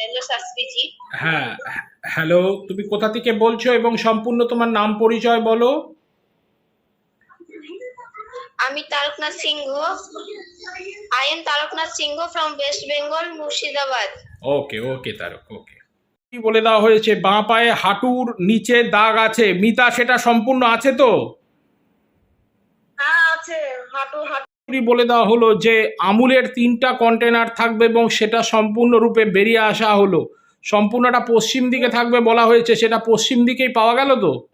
Hello Shastriji হ্যাঁ hello তুমি কোথা থেকে বলছো এবং সম্পূর্ণ তোমার নাম পরিচয় বলো? আমি Taraknath Singha. I am Taraknath Singha from West Bengal Murshidabad. Okay okay Tarak okay কি বলে দেওয়া হয়েছে? বাঁ পায়ে হাঁটুর নিচে দাগ আছে। মিতা সেটা সম্পূর্ণ আছে তো? হ্যাঁ আছে। হাঁটু হাঁটু বলে দেওয়া হলো যে আমুলের তিনটা কন্টেনার থাকবে এবং সেটা সম্পূর্ণরূপে বেরিয়ে আসা হলো। সম্পূর্ণটা পশ্চিম দিকে থাকবে বলা হয়েছে সেটা পশ্চিম দিকেই পাওয়া গেল তো?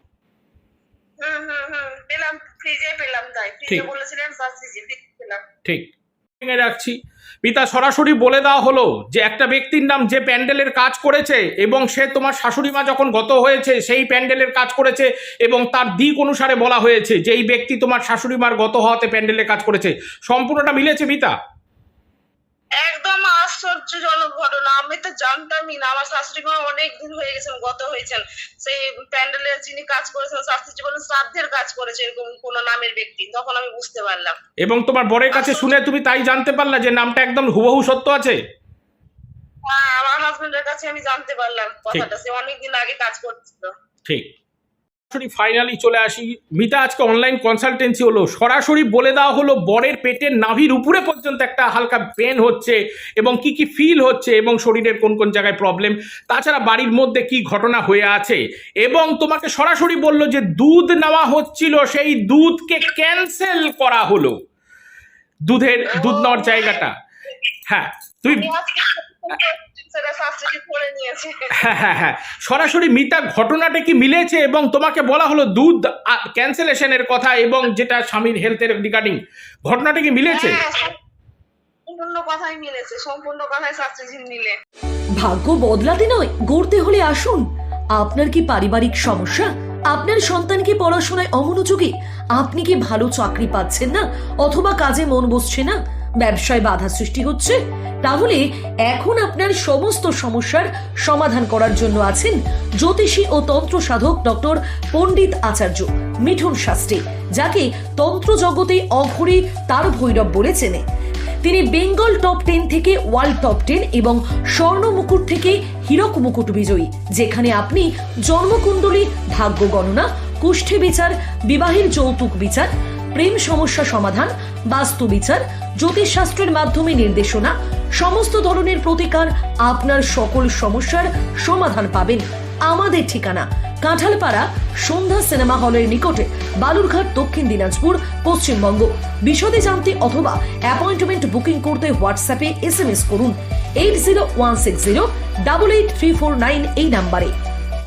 ঠিক। ভেঙে রাখছি। পিতা সরাসরি বলে দেওয়া হলো যে একটা ব্যক্তির নাম যে প্যান্ডেলের কাজ করেছে এবং সে তোমার শাশুড়ি মা যখন গত হয়েছে, সেই প্যান্ডেলের কাজ করেছে এবং তার দিক অনুসারে বলা হয়েছে যে এই ব্যক্তি তোমার শাশুড়ি মার গত হওয়াতে প্যান্ডেলের কাজ করেছে। সম্পূর্ণটা মিলেছে একদম আশ্চর্যজনক ঘটনা। আমি তো জানতামই না। আমার শাশুড়ি মা অনেক দিন হয়ে গেছেন গত হয়েছেন। সেই প্যান্ডেলের যিনি কাজ করেছেন শাস্ত্রীজি বলেন শ্রাদ্ধের কাজ করেছে এরকম কোন নামের ব্যক্তি তখন আমি বুঝতে পারলাম। এবং তোমার বরের কাছে শুনে তুমি তাই জানতে পারলা যে নামটা একদম হুবহু সত্য আছে? হ্যাঁ আমার হাজবেন্ডের কাছে আমি জানতে পারলাম কথাটা। সে অনেকদিন আগে কাজ করছিল। ঠিক। সরাসরি ফাইনালি চলে আসি। মিতা, আজকে অনলাইন কনসালটেন্সি হলো। সরাসরি বলে দেওয়া হলো, বরের পেটের নাভির উপরে পর্যন্ত একটা হালকা পেন হচ্ছে এবং কি কি ফিল হচ্ছে এবং শরীরের কোন কোন জায়গায় প্রবলেম তাছাড়া বাড়ির মধ্যে কি ঘটনা হয়ে আছে? এবং তোমাকে সরাসরি বলল যে দুধ নেওয়া হচ্ছিল, সেই দুধকে ক্যান্সেল করা হলো। দুধের, দুধ নেওয়ার জায়গাটা। হ্যাঁ তুই হ্যাঁ হ্যাঁ হ্যাঁ সরাসরি মিতা ঘটনাটা কি মিলেছে? এবং তোমাকে বলা হলো দুধ ক্যান্সেলেশনের কথা এবং যেটা স্বামীর হেলথের রিগার্ডিং ঘটনাটা কি মিলেছে? হ্যাঁ, সম্পূর্ণ কথাই মিলেছে সম্পূর্ণ কথাই শাস্ত্রীজি মিলে। ভাগ্য বদলাতে নয় গড়তে হলে আসুন। আপনার কি পারিবারিক সমস্যা? আপনার সন্তান কি পড়াশোনায় অমনোযোগী? আপনি কি ভালো চাকরি পাচ্ছেন না? অথবা কাজে মন বসছে না? ব্যবসায় বাধা সৃষ্টি হচ্ছে, তাহলে এখন আপনার সমস্ত সমস্যার সমাধান করার জন্য আছেন জ্যোতিষী ও তন্ত্র সাধক ডক্টর পণ্ডিত আচার্য মিঠুন শাস্ত্রী, যাকে তন্ত্র জগতে অঘরী তার ভৈরব বলে চেনে। তিনি বেঙ্গল টপ টেন থেকে ওয়ার্ল্ড টপ টেন এবং স্বর্ণ মুকুট থেকে হীরক মুকুট বিজয়ী, যেখানে আপনি জন্মকুণ্ডলী, ভাগ্য গণনা, কুষ্ঠী বিচার, বিবাহের যৌতুক বিচার প্রেম সমস্যা সমাধান, বাস্তু বিচার, জ্যোতিষশাস্ত্রের মাধ্যমে নির্দেশনা, সমস্ত ধরনের প্রতিকার আপনার সকল সমস্যার সমাধান পাবেন আমাদের ঠিকানা, কাঁঠালপাড়া, সন্ধ্যা সিনেমা হলের নিকটে, বালুরঘাট, দক্ষিণ দিনাজপুর, পশ্চিমবঙ্গ। বিশদে জানতে অথবা অ্যাপয়েন্টমেন্ট বুকিং করতে হোয়াটসঅ্যাপে এস এম এস করুন। Eight zero one six zero, double eight three four nine এই নাম্বারে।